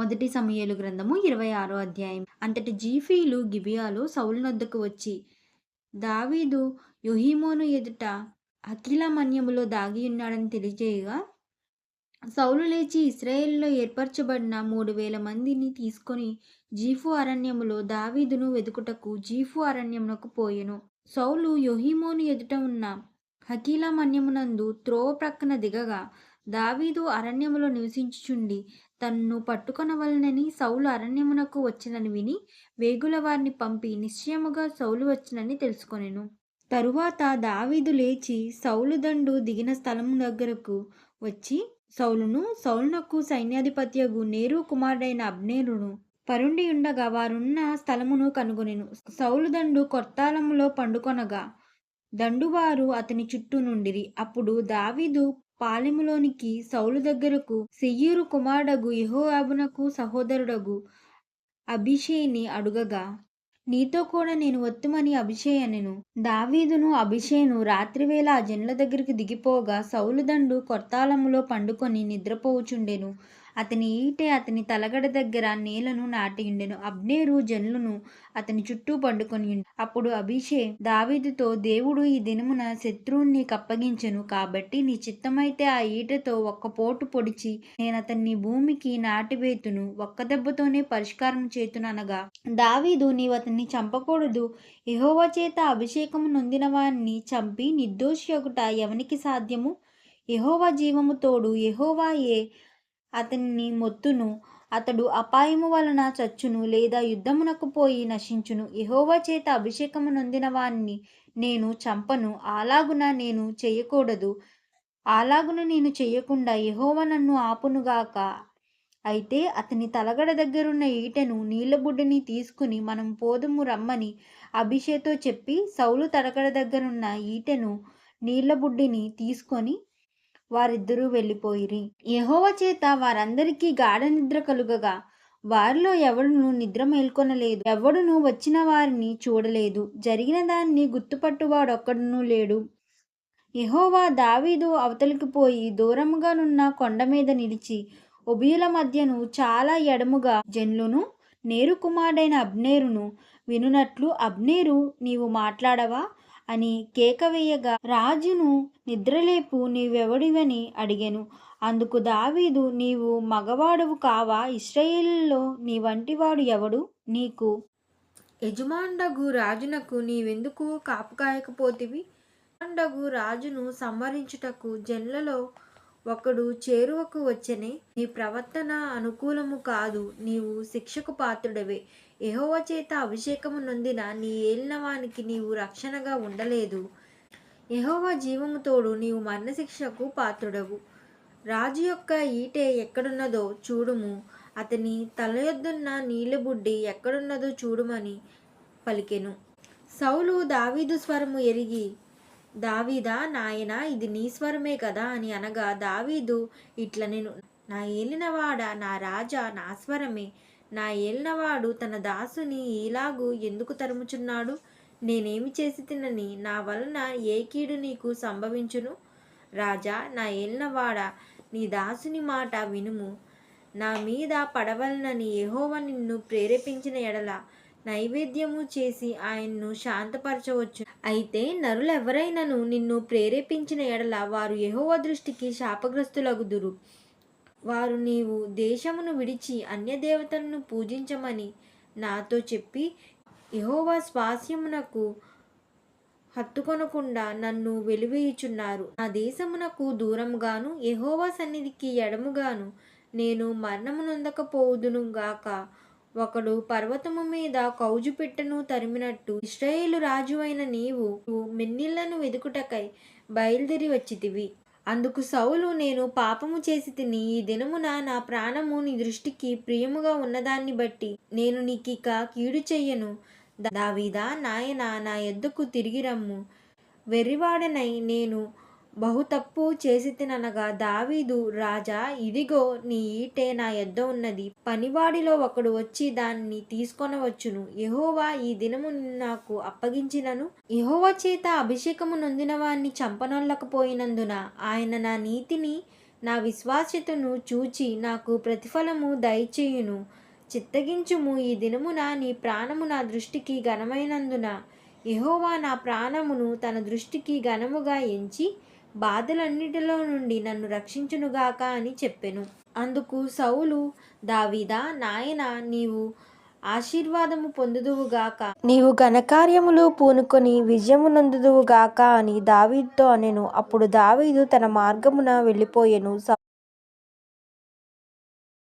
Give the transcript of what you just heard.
మొదటి సమయలు గ్రంథము ఇరవై ఆరో అధ్యాయం. అంతటి జీఫీలు గిబియాలో సౌలు నొద్దకు వచ్చి దావీదు యుహీమోను ఎదుట అఖిల మన్యములో దాగి ఉన్నాడని తెలియజేయగా సౌలు లేచి ఇస్రాయేల్లో ఏర్పరచబడిన మూడు వేల మందిని తీసుకొని జీఫు అరణ్యములో దావీదును వెదుకుటకు జీఫు అరణ్యమునకు పోయెను. సౌలు యొహిమోను ఎదుట ఉన్న హకీలా మన్యమునందు త్రోవ ప్రక్కన దిగగా దావీదు అరణ్యములో నివసించుచుండి తన్ను పట్టుకొనవలనని సౌలు అరణ్యమునకు వచ్చినని విని వేగుల వారిని పంపి నిశ్చయముగా సౌలు వచ్చినని తెలుసుకొనెను. తరువాత దావీదు లేచి సౌలు దండు దిగిన స్థలము దగ్గరకు వచ్చి సౌలును సౌలునకు సైన్యాధిపత్యగు నేరు కుమారుడైన అబ్నేరును పరుండి ఉండగా వారున్న స్థలమును కనుగొనెను. సౌలు దండు కొత్తాలములో పండుకొనగా దండువారు అతని చుట్టూ నుండిరి. అప్పుడు దావీదు పాలెములోనికి సౌలు దగ్గరకు సెయ్యూరు కుమారుడగు యహోయాబునకు సహోదరుడగు అభిషేయిని అడుగగా నీతో కూడా నేను వత్తుమని అభిషేయ్ దావీదును అభిషేను రాత్రివేళ ఆ జనుల దగ్గరికి దిగిపోగా సౌలుదండు కొత్తాలములో పండుకొని నిద్రపోవుచుండెను. అతని ఈటె అతని తలగడ దగ్గర నేలను నాటియుండెను అబ్నేరు జన్లును అతని చుట్టూ పండుకొని అప్పుడు అభిషే దావీదుతో దేవుడు ఈ దినమున శత్రువుని కప్పగించెను కాబట్టి నీ చిత్తమైతే ఆ ఈటతో ఒక్క పోటు పొడిచి నేను అతన్ని భూమికి నాటివేతును. ఒక్క దెబ్బతోనే పరిష్కారం చేతుననగా దావీదు నీవు అతన్ని చంపకూడదు. యెహోవా చేత అభిషేకము నొందిన వారిని చంపి నిర్దోషి ఒకట ఎవనికి సాధ్యము? యహోవా జీవము తోడు యహోవాయే అతని మొత్తును. అతడు అపాయము వలన చచ్చును లేదా యుద్ధమునకు పోయి నశించును. ఎహోవా చేత అభిషేకము నొందిన వాణ్ణి నేను చంపను. అలాగున నేను చేయకూడదు. అలాగున నేను చేయకుండా ఎహోవా నన్ను ఆపునుగాక అయితే అతని తలగడ దగ్గరున్న ఈటెను నీళ్ళబుడ్డిని తీసుకుని మనం పోదుము రమ్మని అభిషేతో చెప్పి సౌలు తలగడ దగ్గరున్న ఈటెను నీళ్ళబుడ్డిని తీసుకొని వారిద్దరూ వెళ్ళిపోయిరి. యహోవ చేత వారందరికీ గాఢ నిద్ర కలుగగా. వారిలో ఎవడును నిద్ర మేల్కొనలేదు. ఎవడును వచ్చిన వారిని చూడలేదు. జరిగిన దాన్ని గుర్తుపట్టువాడొక్కడునూ లేడు. యహోవా దావీదు అవతలికి పోయి దూరముగానున్న కొండ మీద నిలిచి ఉభయుల మధ్యను చాలా ఎడముగా జన్లును నేరు కుమారుడైన అబ్నేరును వినునట్లు అబ్నేరు నీవు మాట్లాడవా? అని కేకవేయగా రాజును నిద్రలేపు నీవెవడివని అడిగాను. అందుకు దావీదు నీవు మగవాడవు కావా? ఇస్రాయేలులో నీ వంటివాడు ఎవడు? నీకు యజమాండగు రాజునకు నీవెందుకు కాపుకాయకపోతివి యజమాండగు రాజును సంహరించుటకు జన్లలో ఒకడు చేరువకు వచ్చనే. నీ ప్రవర్తన అనుకూలము కాదు. నీవు శిక్షకు పాత్రుడవే. ఎహోవ చేత అభిషేకము నొందిన నీ ఏలినవానికి నీవు రక్షణగా ఉండలేదు. ఎహోవ జీవము తోడు నీవు మరణశిక్షకు పాత్రుడవు. రాజు యొక్క ఈటె ఎక్కడున్నదో చూడుము. అతని తల యొద్దున్న నీళ్ళబుడ్డి ఎక్కడున్నదో చూడుమని పలికెను. సౌలు దావీదు స్వరము ఎరిగి దావీదా నాయనా ఇది నీ స్వరమే కదా అని అనగా దావీదు ఇట్ల నేను నా ఏలినవాడ నా రాజా నా స్వరమే. నా ఏలినవాడు తన దాసుని ఇలాగూ ఎందుకు తరుముచున్నాడు? నేనేమి చేసి తినని? నా వలన ఏ కీడు నీకు సంభవించును? రాజా నా ఏలినవాడ నీ దాసుని మాట వినుము. నా మీద పడవలనని ఎహోవ నిన్ను ప్రేరేపించిన ఎడల నైవేద్యము చేసి ఆయన్ను శాంతపరచవచ్చు. అయితే నరులెవరైనను నిన్ను ప్రేరేపించిన ఎడల వారు ఎహోవ దృష్టికి శాపగ్రస్తులగుదురు. వారు నీవు దేశమును విడిచి అన్యదేవతలను పూజించమని నాతో చెప్పి యహోవా స్వాస్యమునకు హత్తుకొనకుండా నన్ను వెలివేయుచున్నారు. నా దేశమునకు దూరంగాను యహోవా సన్నిధికి ఎడముగాను నేను మరణమునందకపోదును గాక. ఒకడు పర్వతము మీద కౌజు పెట్టెను తరిమినట్టు ఇస్రాయేలు రాజు అయిన నీవు మెన్నిళ్ళను వెదుకుటకై బయలుదేరి వచ్చితివి. అందుకు సౌలు నేను పాపము చేసి తిని ఈ దినమున నా ప్రాణము నీ దృష్టికి ప్రియముగా ఉన్నదాన్ని బట్టి నేను నీకిక కీడు చెయ్యను. దావీదా నాయన నా ఎద్దుకు తిరిగి రమ్ము. వెర్రివాడనై నేను బహు తప్పు చేసి తిననగా దావీదు రాజా ఇదిగో నీ ఈటె నా యొద్ద ఉన్నది. పనివాడిలో ఒకడు వచ్చి దాన్ని తీసుకొనవచ్చును. యహోవా ఈ దినము నాకు అప్పగించినను. యెహోవా చేత అభిషేకము నొందిన వాణ్ణి చంపనొల్లకపోయినందున ఆయన నా నీతిని నా విశ్వాస్యతను చూచి నాకు ప్రతిఫలము దయచేయును. చిత్తగించుము. ఈ దినమున నీ ప్రాణము నా దృష్టికి ఘనమైనందున యహోవా నా ప్రాణమును తన దృష్టికి ఘనముగా ఎంచి బాధలన్నిటిలో నుండి నన్ను రక్షించునుగాక అని చెప్పెను. అందుకు సౌలు దావీదా నాయన నీవు ఆశీర్వాదము పొందుదువుగాక. నీవు ఘనకార్యములు పూనుకొని విజయము నందుదువుగాక అని దావీదుతో అనెను. అప్పుడు దావీదు తన మార్గమున వెళ్ళిపోయెను.